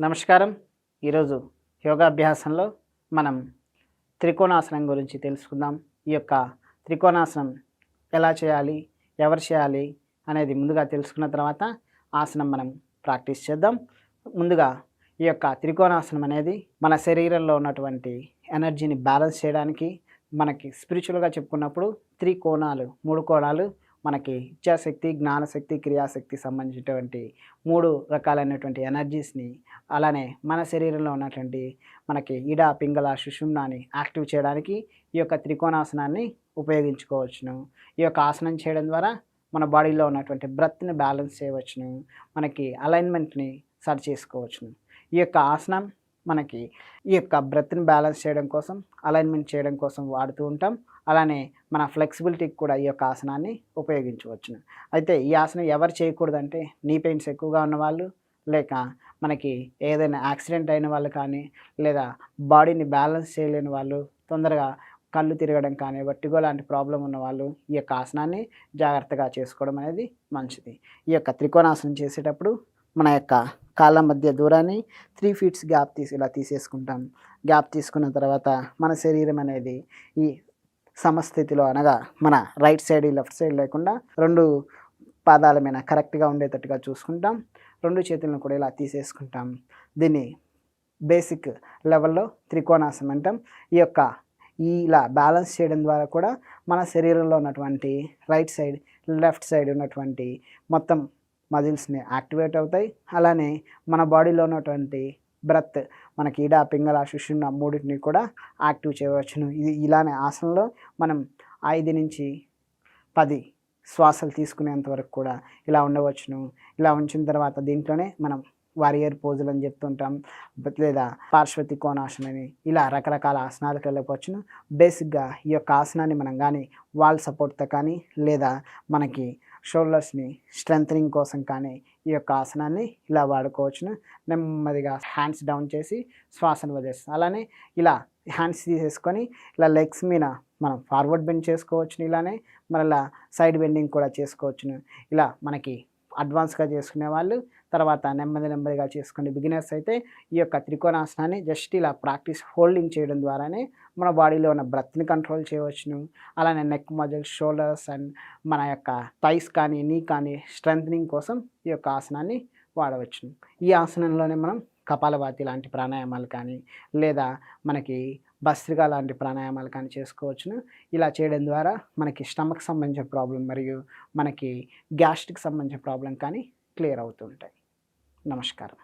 నమస్కారం. ఈరోజు యోగాభ్యాసంలో మనం త్రికోణాసనం గురించి తెలుసుకుందాం. ఈ యొక్క త్రికోణాసనం ఎలా చేయాలి ఎవరు చేయాలి అనేది ముందుగా తెలుసుకున్న తర్వాత ఆసనం మనం ప్రాక్టీస్ చేద్దాం. ముందుగా ఈ యొక్క త్రికోణాసనం అనేది మన శరీరంలో ఉన్నటువంటి ఎనర్జీని బ్యాలెన్స్ చేయడానికి మనకి స్పిరిచువల్గా చెప్పుకున్నప్పుడు త్రికోణాలు మూడు కోణాలు మనకి ఇచ్చాశక్తి జ్ఞానశక్తి క్రియాశక్తి సంబంధించినటువంటి మూడు రకాలైనటువంటి ఎనర్జీస్ని అలానే మన శరీరంలో ఉన్నటువంటి మనకి ఇడ పింగళ సుషుమ్నాన్ని యాక్టివ్ చేయడానికి ఈ యొక్క త్రికోణాసనాన్ని ఉపయోగించుకోవచ్చును. ఈ యొక్క ఆసనం చేయడం ద్వారా మన బాడీలో ఉన్నటువంటి బ్రత్ని బ్యాలెన్స్ చేయవచ్చును. మనకి అలైన్మెంట్ని సరి చేసుకోవచ్చును. ఈ యొక్క ఆసనం మనకి ఈ యొక్క బ్రెత్ని బ్యాలెన్స్ చేయడం కోసం అలైన్మెంట్ చేయడం కోసం వాడుతూ ఉంటాం. అలానే మన ఫ్లెక్సిబిలిటీకి కూడా ఈ యొక్క ఆసనాన్ని ఉపయోగించవచ్చును. అయితే ఈ ఆసనం ఎవరు చేయకూడదంటే నీ పెయిన్స్ ఎక్కువగా ఉన్నవాళ్ళు లేక మనకి ఏదైనా యాక్సిడెంట్ అయిన వాళ్ళు కానీ లేదా బాడీని బ్యాలెన్స్ చేయలేని వాళ్ళు తొందరగా కళ్ళు తిరగడం కానీ వట్టిగో లాంటి ప్రాబ్లం ఉన్న వాళ్ళు ఈ యొక్క ఆసనాన్ని జాగ్రత్తగా చేసుకోవడం అనేది మంచిది. ఈ యొక్క త్రికోణాసనం చేసేటప్పుడు మన యొక్క కాళ్ళ మధ్య దూరాన్ని త్రీ ఫీట్స్ గ్యాప్ తీసి ఇలా తీసేసుకుంటాం. గ్యాప్ తీసుకున్న తర్వాత మన శరీరం అనేది ఈ సమస్థితిలో అనగా మన రైట్ సైడ్ లెఫ్ట్ సైడ్ లేకుండా రెండు పాదాల మీద కరెక్ట్గా ఉండేటట్టుగా చూసుకుంటాం. రెండు చేతులను కూడా ఇలా తీసేసుకుంటాం. దీన్ని బేసిక్ లెవెల్లో త్రికోణాసనం అంటాం. ఈ యొక్క ఇలా బ్యాలెన్స్ చేయడం ద్వారా కూడా మన శరీరంలో ఉన్నటువంటి రైట్ సైడ్ లెఫ్ట్ సైడ్ ఉన్నటువంటి మొత్తం మజిల్స్ని యాక్టివేట్ అవుతాయి. అలానే మన బాడీలో ఉన్నటువంటి బ్రత్ మనకి ఈడ పింగళ సుషుమ్న మూడింటిని కూడా యాక్టివ్ చేయవచ్చును. ఇది ఇలానే ఆసనంలో మనం ఐదు నుంచి పది శ్వాసలు తీసుకునేంత వరకు కూడా ఇలా ఉండవచ్చును. ఇలా ఉంచిన తర్వాత దీంట్లోనే మనం వారియర్ పోజులు అని చెప్తుంటాం. లేదా పార్శ్వతి కోణాసనం అని ఇలా రకరకాల ఆసనాలకు వెళ్ళకపోవచ్చును. బేసిక్గా ఈ యొక్క ఆసనాన్ని మనం కానీ వాల్ సపోర్ట్తో కానీ లేదా మనకి షోల్డర్స్ని స్ట్రెంథనింగ్ కోసం కానీ ఈ యొక్క ఆసనాన్ని ఇలా వాడుకోవచ్చును. నెమ్మదిగా హ్యాండ్స్ డౌన్ చేసి శ్వాసను వదిలేస్తాం అలానే ఇలా హ్యాండ్స్ తీసేసుకొని ఇలా లెగ్స్ మీద మనం ఫార్వర్డ్ బెండ్ చేసుకోవచ్చును. ఇలానే మరలా సైడ్ బెండింగ్ కూడా చేసుకోవచ్చును. ఇలా మనకి అడ్వాన్స్గా చేసుకునే వాళ్ళు తర్వాత నెమ్మది నెమ్మదిగా చేసుకునే బిగినర్స్ అయితే ఈ యొక్క త్రికోణాసనాన్ని జస్ట్ ఇలా ప్రాక్టీస్ హోల్డింగ్ చేయడం ద్వారానే మన బాడీలో ఉన్న బ్రత్ని కంట్రోల్ చేయవచ్చును. అలానే నెక్ మజిల్స్ షోల్డర్స్ అండ్ మన యొక్క థైస్ కానీ నీ కానీ స్ట్రెంగ్ కోసం ఈ యొక్క ఆసనాన్ని వాడవచ్చును. ఈ ఆసనంలోనే మనం కపాలభాతి లాంటి ప్రాణాయామాలు కానీ లేదా మనకి భస్త్రిక లాంటి ప్రాణాయామాలు కానీ చేసుకోవచ్చును. ఇలా చేయడం ద్వారా మనకి స్టమక్ సంబంధించిన ప్రాబ్లం మరియు మనకి గ్యాస్ట్రిక్ సంబంధించిన ప్రాబ్లం కానీ క్లియర్ అవుతుంటాయి నమస్కారం.